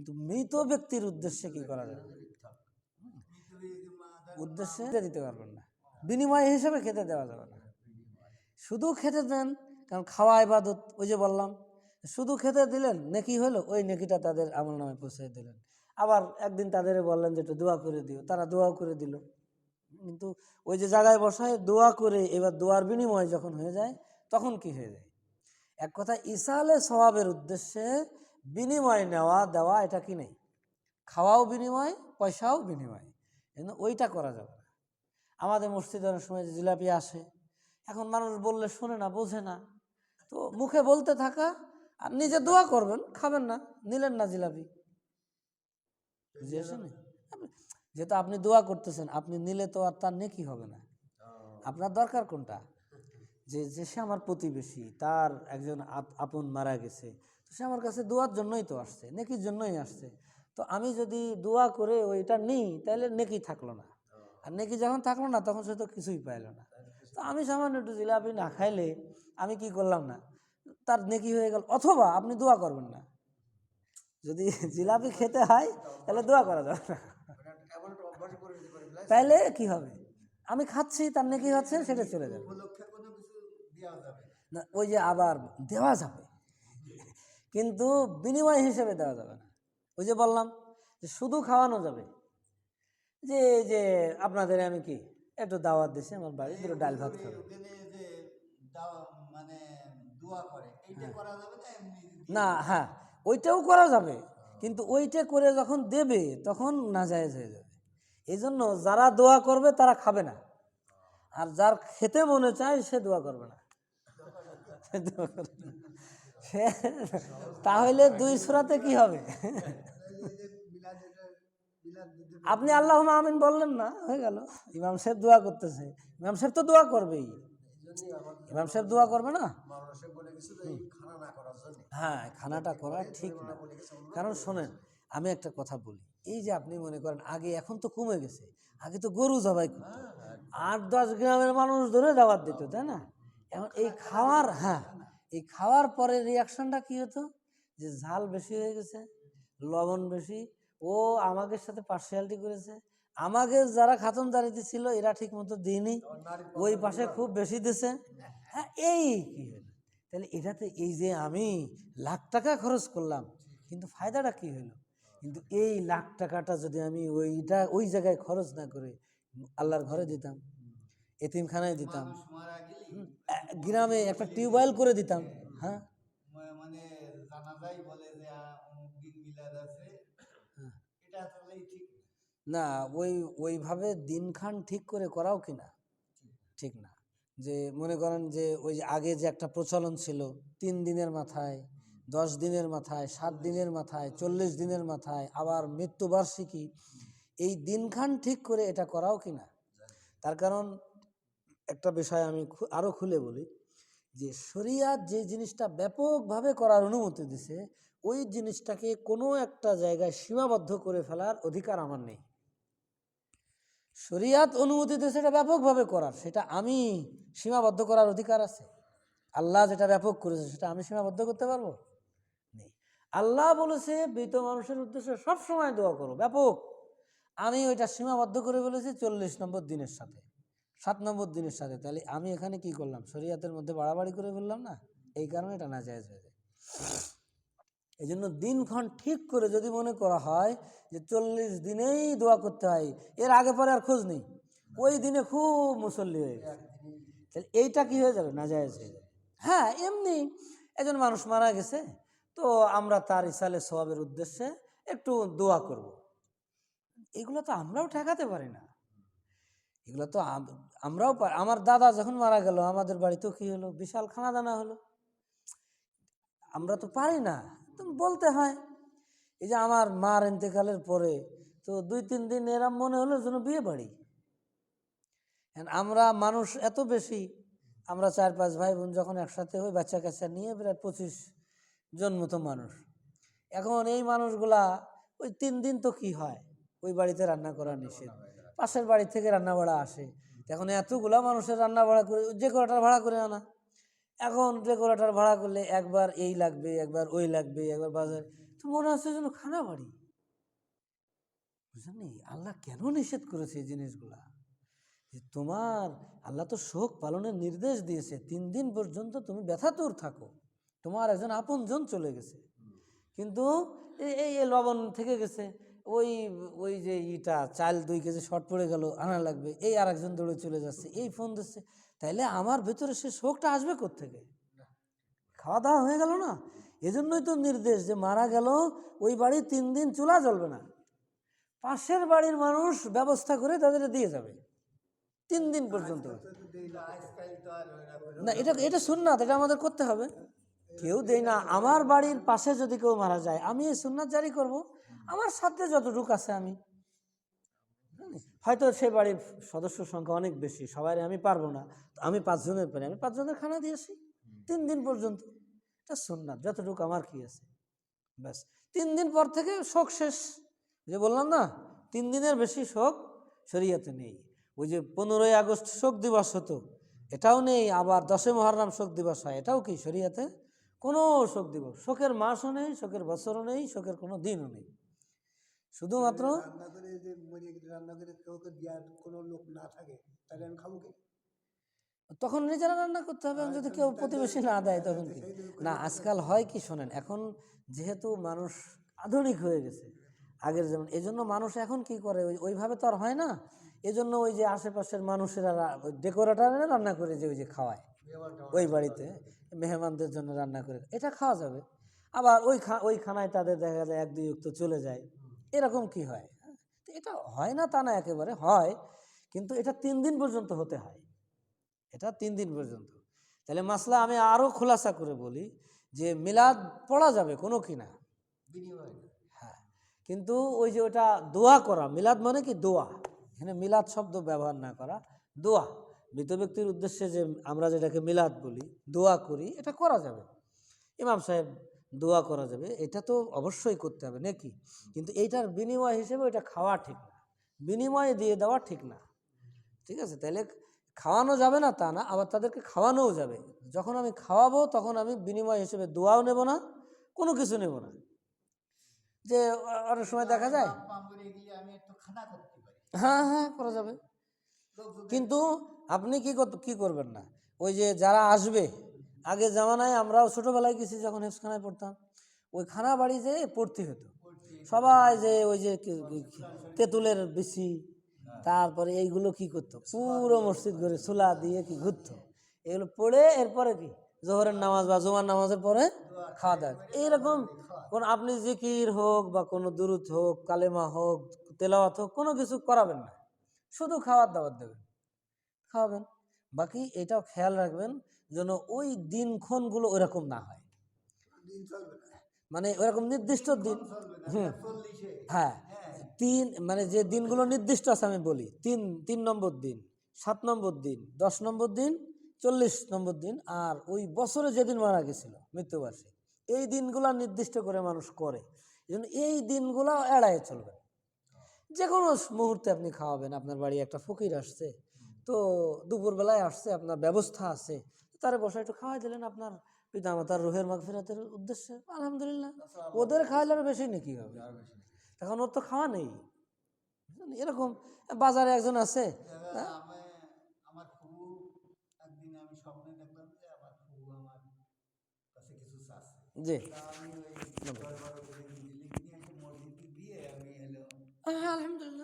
কিন্তু মৃত ব্যক্তির উদ্দেশ্যে কি করা যাবে উদ্দেশ্যে দিতে পারবেন না। বিনিময় হিসেবে খেতে দেওয়া যাবে না। শুধু খেতে দেন, কারণ খাওয়া ইবাদত, ওই যে বললাম, শুধু খেতে দিলেন, নেকি হলো, ওই নেকিটা তাদের আমল নামে পৌঁছে দিলেন। আবার একদিন তাদের বললেন যে, একটু দোয়া করে দিও। তারা দোয়াও করে দিল। কিন্তু ওই যে জায়গায় বসায় দোয়া করে, এবার দোয়ার বিনিময় যখন হয়ে যায়, তখন কি হয়ে যায়? এক কথা ইসালে স্বভাবের উদ্দেশ্যে বিনিময় নেওয়া দেওয়া এটা কি নেই? খাওয়াও বিনিময় পয়সাও বিনিময়। কিন্তু ওইটা করা যাবে না। আমাদের মসজিদে অনেক সময় যে জিলাপি আসে এখন মানুষ বললে শোনে না বোঝে না। তো মুখে বলতে থাকা আর নিজে দোয়া করবেন খাবেন না নিলেন না জিলাপি। যেহেতু আপনি দোয়া করতেছেন আপনি নিলে তো আর তার নেকি হবে না। আপনার দরকার কোনটা? যে যে সে আমার প্রতিবেশী তার একজন আপন মারা গেছে সে আমার কাছে দোয়ার জন্যই তো আসছে নেকির জন্যই আসছে। তো আমি যদি দোয়া করে ওইটা নিই তাহলে নেকি থাকল না। আর নেকি যখন থাকল না তখন সে তো কিছুই পাইলো না। তো আমি সামান্য একটু জিলাপি না খাইলে আমি কি করলাম না? তার নেকি হয়ে গেল অথবা আপনি দোয়া করবেন না। যদি জিলাপি খেতে হয় তাহলে দোয়া করা যাবে না। তাইলে কি হবে? আমি খাচ্ছি তার নেকি হচ্ছে সেটা চলে যাবে। না ওই যে আবার দেওয়া যাবে। কিন্তু বিনিময় হিসেবে দেওয়া যাবে না। ওই যে বললাম যে শুধু খাওয়ানো যাবে। যে যে আপনাদের আমি কি একটু দাওয়াত দিছি আমার বাড়ি, দুটো ডাল ভাত খাবে। না হ্যাঁ ওইটাও করা যাবে। কিন্তু ওইটা করে যখন দেবে, তখন নাজায়েজ হয়ে যাবে। এই জন্য যারা দোয়া করবে, তারা খাবে না। আর যার খেতে মনে চায়, সে দোয়া করবে না। সে দোয়া করবে না। তাহলে দুই সুরাতে কি হবে? আপনি আল্লাহ আমিন বললেন না, হয়ে গেল। ইমাম সাহেব দোয়া করতেছে। ইমাম সাহেব তো দোয়া করবেই। ইমাম সাহেব দোয়া করবে না? হ্যাঁ খানাটা করা ঠিক না। কারণ শোনেন, আমি একটা কথা বলি। এই যে আপনি মনে করেন, আগে এখন তো কমে গেছে। আগে তো গরু জবাই করতো। আট, দশ গ্রামের মানুষ ধরে দাওয়াত দিত, তাই না? এখন এই খাওয়ার হ্যাঁ এই খাওয়ার পরে রিয়াকশনটা কি হতো? যে ঝাল বেশি হয়ে গেছে, লবণ বেশি, ও আমাকে সাথে পার্সিয়ালিটি করেছে। আমাকে যারা খাতম দাঁড়িয়ে ছিল, এরা ঠিক মতো দিইনি। ওই পাশে খুব বেশি দিছে। হ্যাঁ এই কি হলো? তাহলে এটাতে এই যে আমি লাখ টাকা খরচ করলাম, কিন্তু ফায়দাটা কি হলো? কিন্তু এই লাখ টাকাটা যদি আমি ওইটা, ওই জায়গায় খরচ না করে আল্লাহর ঘরে দিতাম এতিমখানায় দিতাম। গ্রামে একটা টিউবওয়েল করে দিতাম হ্যাঁ? মানে জানাজাই বলে যে আছে। হ্যাঁ। এটা ঠিক। না। ওই ওইভাবে দিনখান ঠিক করে করাও কি না? ঠিক না। যে মনে করেন যে ওই যে আগে যে একটা প্রচলন ছিল তিন দিনের মাথায় দশ দিনের মাথায় সাত দিনের মাথায় চল্লিশ দিনের মাথায় আবার মৃত্যুবার্ষিকী এই দিনখান ঠিক করে এটা করাও কি না? তার কারণ একটা বিষয় আমি খু- আরও খুলে বলি যে শরিয়াত যে জিনিসটা ব্যাপকভাবে করার অনুমতি দিছে, ওই জিনিসটাকে কোনো একটা জায়গায় সীমাবদ্ধ করে ফেলার অধিকার আমার নেই। শরিয়াত অনুমতি দিয়েছে এটা ব্যাপকভাবে করার, সেটা আমি সীমাবদ্ধ করার অধিকার আছে। আল্লাহ যেটা ব্যাপক করেছে সেটা আমি সীমাবদ্ধ করতে পারব? নেই। আল্লাহ বলেছে, মৃত মানুষের উদ্দেশ্যে সব সময় দোয়া করো, ব্যাপক। আমি ওইটা সীমাবদ্ধ করে বলেছি চল্লিশ নম্বর দিনের সাথে। সাত নম্বর দিনের সাথে। তাহলে আমি এখানে কি করলাম? শরিয়াতের মধ্যে বাড়াবাড়ি করে ফেললাম না? এই কারণে এটা না জায়েজ হয়ে যায়। এই জন্য দিনক্ষণ ঠিক করে যদি মনে করা হয় যে চল্লিশ দিনেই দোয়া করতে হয়, এর আগে পরে আর খোঁজ নেই। ওই দিনে খুব মুসল্লি হয়ে গেছে। তাহলে এইটা কি হয়ে যাবে? না জায়েজ হয়ে যাবে। হ্যাঁ এমনি একজন মানুষ মারা গেছে, তো আমরা তার ইসালে সোয়াবের উদ্দেশ্যে একটু দোয়া করব। এগুলো তো আমরাও ঠেকাতে পারি না। এগুলো তো আমরাও আমার দাদা যখন মারা গেল, আমাদের বাড়িতেও কি হলো? বিশাল খানা দানা হলো। আমরা তো পারি না বলতে হয়। এই যে আমার মার ইন্তেকালের পরে তো দুই, তিন দিন এরম মনে হলো যেন বিয়ে বাড়ি। আমরা মানুষ এত বেশি, আমরা চার, পাঁচ ভাই বোন যখন একসাথে হই বাচ্চা কাচ্চা নিয়ে প্রায় পঁচিশ জন মতো মানুষ। এখন এই মানুষগুলা, ওই তিন দিন তো কি হয়? ওই বাড়িতে রান্না করা নিষেধ। পাশের বাড়ি থেকে রান্না ভাড়া আসে। এখন এতগুলা মানুষের রান্না ভাড়া করে, যে কটার ভাড়া করে আনা? এখন যে ডেকোরেটার ভাড়া করলে একবার এই লাগবে, একবার ওই লাগবে, একবার বাজার, তো মনে হচ্ছে যেন খানা বাড়ি। বুঝলেন? আল্লাহ কেন নিষেধ করেছে এই জিনিসগুলা? যে তোমার, আল্লাহ তো শোক পালনের নির্দেশ দিয়েছে, তিন দিন পর্যন্ত তুমি ব্যথা ব্যথাতুর থাকো। তোমার একজন আপনজন চলে গেছে। কিন্তু এই লবণ থেকে গেছে। ওই ওই যে ইটা, চাল দুই কেজি শর্ট পড়ে গেল, আনা লাগবে, এই আর একজন দৌড়ে চলে যাচ্ছে, এই ফোন দিচ্ছে, তাইলে আমার ভেতরে সে শোকটা আসবে থেকে খাওয়া দাওয়া হয়ে গেল না? এজন্যই তো নির্দেশ যে মারা গেল, ওই বাড়ি তিন দিন চুলা জ্বলবে না। পাশের বাড়ির মানুষ ব্যবস্থা করে তাদের দিয়ে যাবে। তিন দিন পর্যন্ত। না, এটা এটা সুন্নাত, এটা আমাদের করতে হবে। কেউ দেয় না, আমার বাড়ির পাশে যদি কেউ মারা যায়, আমি এই সুন্নাত জারি করব। আমার সাথে যতটুকু আছে আমি। হয়তো সে বাড়ির সদস্য সংখ্যা অনেক বেশি সবাই আমি পারব না। আমি পাঁচজনের পারি আমি পাঁচজনের খানা দিয়েছি তিন দিন পর্যন্ত। এটা সুন্নাত যতটুকু আমার কি আছে। ব্যাস। তিন দিন পর থেকে শোক শেষ। যে বললাম না তিন দিনের বেশি শোক শরিয়াতে নেই। ওই যে পনেরোই আগস্ট শোক দিবস হতো এটাও নেই। আবার দশে মহরম শোক দিবস হয় এটাও কি শরিয়াতে? কোনো শোক দিবস। শোকের মাসও নেই শোকের বছরও নেই শোকের কোনো দিনও নেই। শুধুমাত্র রান্না করে যে মরিয়ে রান্না করে কাউকে দেওয়ার কোনো লোক না থাকে তাহলে আমি খাব কি? তখন নিজেরা রান্না করতে হবে যদি কেউ প্রতিবেশী না দেয় তখন কি? না আজকাল হয় কি শোনেন এখন যেহেতু মানুষ আধুনিক হয়ে গেছে আগের যেমন এই জন্য মানুষ এখন কি করে? ওই ওইভাবে তো আর হয় না। এজন্য ওই যে আশেপাশের মানুষেরা ডেকোরেটারে রান্না করে যে ওই যে খাওয়ায় ওই বাড়িতে মেহমানদের জন্য রান্না করে। এটা খাওয়া যাবে। আবার ওই খা ওই খানায় তাদের দেখা যায় এক দুই উক্ত চলে যায়। এরকম কি হয়? তো এটা হয় না তা না একেবারে হয় কিন্তু এটা তিন দিন পর্যন্ত হতে হয়। এটা তিন দিন পর্যন্ত। তাহলে মাসলা আমি আরও খোলাসা করে বলি যে মিলাদ পড়া যাবে কোনো কি না। বিনিময়। হ্যাঁ কিন্তু ওই যে ওটা দোয়া করা মিলাদ মানে কি দোয়া? এখানে মিলাদ শব্দ ব্যবহার না করা দোয়া। মৃত ব্যক্তির উদ্দেশ্যে যে আমরা যেটাকে মিলাদ বলি দোয়া করি এটা করা যাবে। ইমাম সাহেব দোয়া করা যাবে। এটা তো অবশ্যই করতে হবে, নাকি? কিন্তু এইটার বিনিময় হিসেবে ওইটা খাওয়া ঠিক না। বিনিময়ে দিয়ে দেওয়া ঠিক না। ঠিক আছে? তাহলে খাওয়ানো যাবে না তা না, আবার তাদেরকে খাওয়ানোও যাবে। যখন আমি খাওয়াবো, তখন আমি বিনিময় হিসেবে দোয়াও নেব না, কোনো কিছু নেব না। যে অনেক সময় দেখা যায় হ্যাঁ হ্যাঁ করা যাবে। কিন্তু আপনি কি কি করবেন না? ওই যে যারা আসবে আগে জামানায় আমরাও ছোটোবেলায় গেছি যখন হেফসখানায় পড়তাম, ওই খানা বাড়ি যে পড়তে হতো। সবাই যে ওই যে তেঁতুলের বিচি তারপরে এইগুলো কি করতো? পুরো মসজিদ ঘুরে চুলা দিয়ে কি ঘুরতো? এগুলো পড়ে এরপরে কি? জোহরের নামাজ বা জুমার নামাজের পরে খাওয়া দাওয়া। এইরকম কোন আপনি জিকির হোক বা কোনো দুরুদ হোক, কালেমা হোক, তেলাওয়াত হোক, কোনো কিছু করাবেন না। শুধু খাওয়ার দাওয়াত দেবেন। খাওয়াবেন। বাকি এটাও খেয়াল রাখবেন যেন ওই দিনক্ষণগুলো ওইরকম না হয়। মানে ওইরকম নির্দিষ্ট দিন হুম হ্যাঁ। তিন মানে যে দিনগুলো নির্দিষ্ট আছে আমি বলি তিন তিন নম্বর দিন সাত নম্বর দিন দশ নম্বর দিন চল্লিশ নম্বর দিন আর ওই বছরে যেদিন মারা গেছিল মৃত্যুবার্ষিক এই দিনগুলা নির্দিষ্ট করে মানুষ করে। এই এই দিনগুলো এড়ায় চলবে যে কোনো মুহূর্তে আপনি খাওয়াবেন আপনার বাড়ি একটা ফকির আসছে তো দুপুরবেলায় আসছে আপনার ব্যবস্থা আছে। তারে বসে একটু খাওয়াই দিলেন আপনার পিতামাতার রোহের মাগফিরাতের উদ্দেশ্যে। আলহামদুলিল্লাহ। ওদের খাওয়াইলে আরও বেশি নাকি হবে? এখন ওর তো খাওয়া নেই। এরকম বাজারে একজন আছে আমি আমার একদিন আমি স্বপ্নে দেখলাম যে আমার আমার কাছে কিছু জি। হ্যাঁ আলহামদুলিল্লাহ।